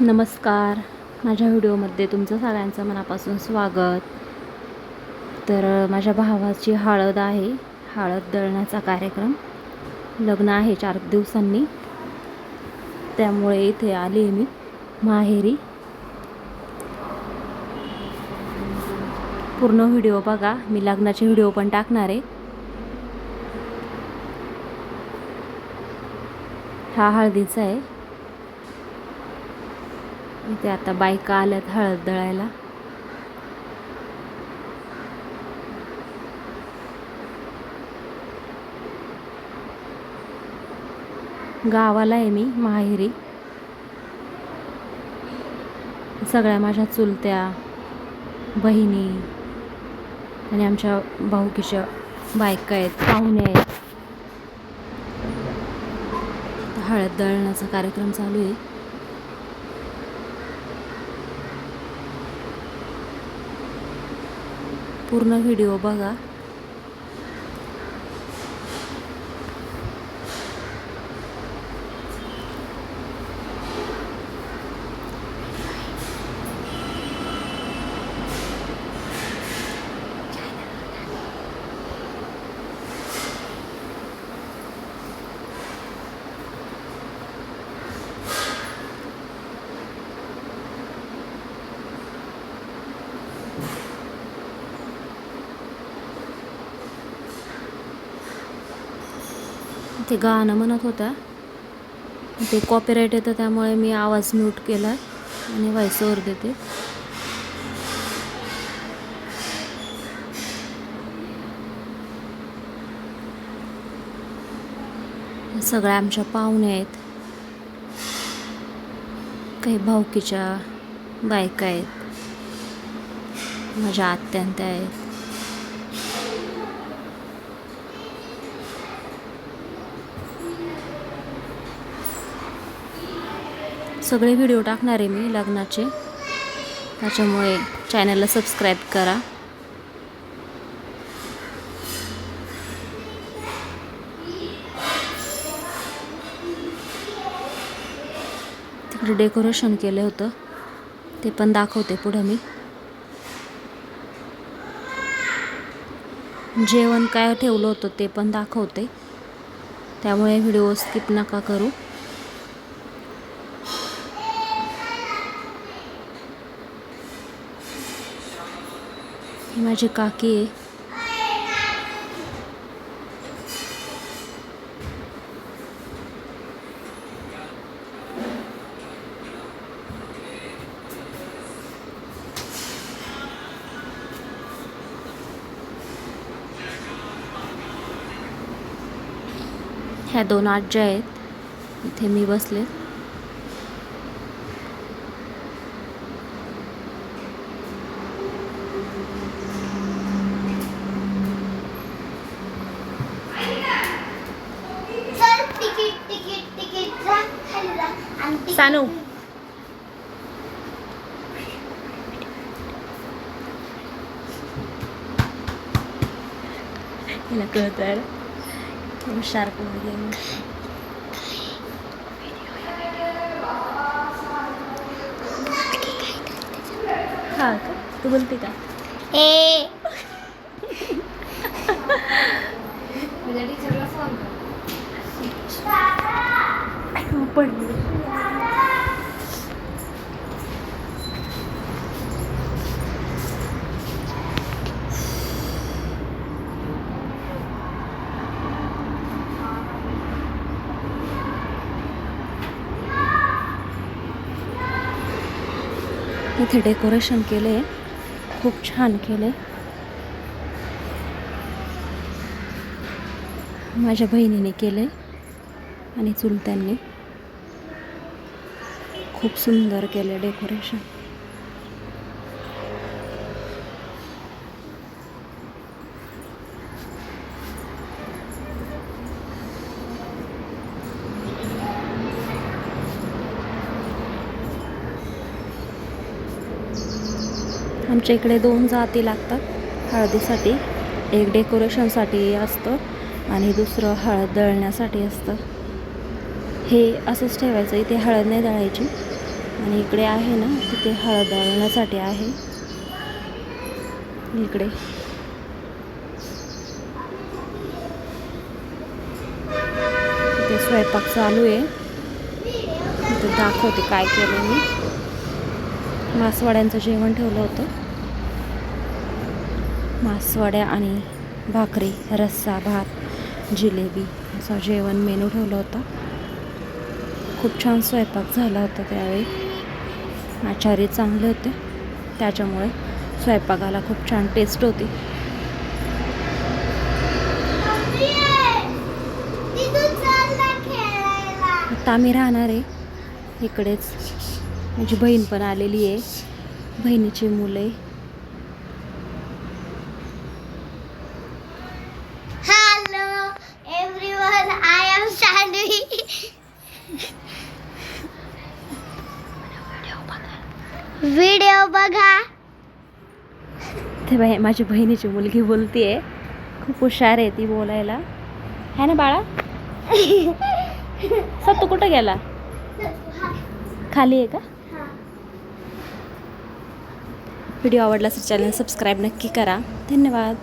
नमस्कार. माझ्या व्हिडिओमध्ये तुमचं सगळ्यांचं मनापासून स्वागत. तर माझ्या भावाची हळद आहे. हळद दळण्याचा कार्यक्रम. लग्न आहे चार दिवसांनी. त्यामुळे इथे आली आहे मी माहेरी. पूर्ण व्हिडिओ बघा. मी लग्नाचे व्हिडिओ पण टाकणार आहे. हा हळदीचा आहे. इथे आता बायका आल्यात हळद दळायला. गावाला आहे मी माहेरी. सगळ्या माझ्या चुलत्या बहिणी आणि आमच्या भाऊकीच्या बायका आहेत पाहुणे आहेत. हळद दळण्याचा कार्यक्रम चालू आहे. पूर्ण व्हिडिओ बघा. ते गाणं म्हणत होत्या. ते कॉपीराईट येतं त्यामुळे मी आवाज म्यूट केला आणि व्हॉइसओवर देते. सगळ्या आमच्या पाहुणे आहेत. काही भाऊकीच्या बायका आहेत. माझ्या आत्यांत्या आहेत. सगळे व्हिडिओ टाकणार आहे मी लग्नाचे. त्याच्यामुळे चॅनलला सबस्क्राईब करा. तिकडे डेकोरेशन केलं होतं. ते पण दाखवते पुढं मी. जेवण काय ठेवलं होतं ते पण दाखवते. त्यामुळे व्हिडिओ स्किप नका करू. माझी काकी आहे. ह्या दोन आज्या आहेत. इथे मी बसले जा आणि तिकीट- सानू. हिला कळत आहे शार्प हा का तू बोलते का ए पडली इथे डेकोरेशन केले. खूप छान केले. माझ्या बहिणीने केले आणि चुलत्यांनी खूप सुंदर केले डेकोरेशन. आमच्या इकडे दोन जाती लागतात. हळदीसाठी एक डेकोरेशनसाठी असतं आणि दुसरं हळद दळण्यासाठी असतं. हे असंच ठेवायचं इथे हळद नाही दळायची. आणि इकडे आहे ना तिथे हळद दळण्यासाठी आहे. इकडे. इथे स्वयंपाक चालू आहे. इथे दाखवते काय केलं मी. मासवाड्यांचं जेवण ठेवलं होतं. मासवड्या आणि भाकरी रस्सा भात जिलेबी असं जेवण मेनू ठेवलं होता. खूप छान स्वयंपाक झाला होता त्यावेळी. आचारी चांगले होते. त्याच्यामुळे स्वयंपाकाला खूप छान टेस्ट होती. आता आम्ही राहणार आहे इकडेच माझी बहीण पण आलेली आहे. बहिणीची मुले शान्वी व्हिडिओ बघा. ते माझी बहिणीची मुलगी बोलते आहे खूप हुशार आहे ती बोलायला. है ना बाळा? सत्तू कुठं गेला? खाली आहे का? व्हिडिओ आवडला असेल चॅनल सबस्क्राईब नक्की करा. धन्यवाद.